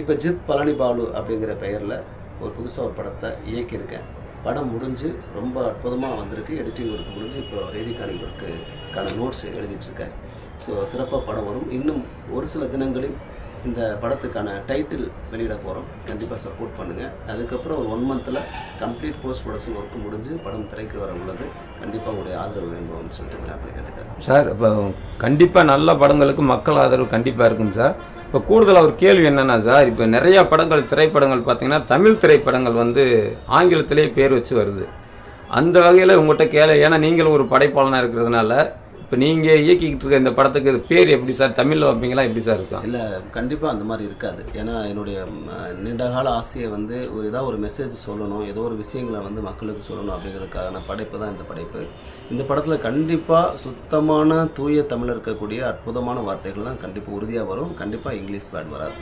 இப்போ ஜித் பழனி பாலு அப்படிங்கிற பெயரில் ஒரு புதுசாக ஒரு படத்தை இயக்கியிருக்கேன். படம் முடிஞ்சு ரொம்ப அற்புதமாக வந்திருக்கு. எடிட்டிங் ஒர்க் முடிஞ்சு இப்போ ரீதிகானிங் ஒர்க்குக்கான நோட்ஸ் எழுதிட்டுருக்கேன். ஸோ சிறப்பாக படம் வரும். இன்னும் ஒரு சில தினங்களில் இந்த படத்துக்கான டைட்டில் வெளியிட போகிறோம் கண்டிப்பாக சப்போர்ட் பண்ணுங்கள் அதுக்கப்புறம் ஒரு ஒன் மந்தில் கம்ப்ளீட் போஸ்ட் ப்ரொடக்ஷன் ஒர்க் முடிஞ்சு படம் திரைக்கு வர உள்ளது. கண்டிப்பாக உங்களுடைய ஆதரவு வேணும்னு சொல்லிட்டு நான் கேட்டுக்கிறேன். சார் இப்போ கண்டிப்பாக நல்ல படங்களுக்கு மக்கள் ஆதரவு கண்டிப்பாக இருக்கும் சார். இப்போ கூடுதலாக ஒரு கேள்வி என்னென்னா சார் இப்போ நிறையா படங்கள் திரைப்படங்கள் பார்த்தீங்கன்னா தமிழ் திரைப்படங்கள் வந்து ஆங்கிலத்திலே பேர் வச்சு வருது. அந்த வகையில் உங்கள்கிட்ட கேள. ஏன்னா நீங்கள் ஒரு படைப்பாளனாக இருக்கிறதுனால இப்போ நீங்கள் இயக்கிக்கிட்டு இருக்க இந்த படத்துக்கு இது பேர் எப்படி சார்? தமிழில் வைப்பீங்களா? எப்படி சார் இருக்கும்? இல்லை கண்டிப்பாக அந்த மாதிரி இருக்காது. ஏன்னா என்னுடைய நீண்டகால ஆசையை வந்து ஒரு ஏதாவது ஒரு மெசேஜ் சொல்லணும் ஏதோ ஒரு விஷயங்களை வந்து மக்களுக்கு சொல்லணும் அப்படிங்கிறதுக்கான படைப்பு தான் இந்த படைப்பு. இந்த படத்தில் கண்டிப்பாக சுத்தமான தூய தமிழ் இருக்கக்கூடிய அற்புதமான வார்த்தைகள் தான் கண்டிப்பாக உறுதியாக வரும். கண்டிப்பாக இங்கிலீஷ் வேர்ட் வராது.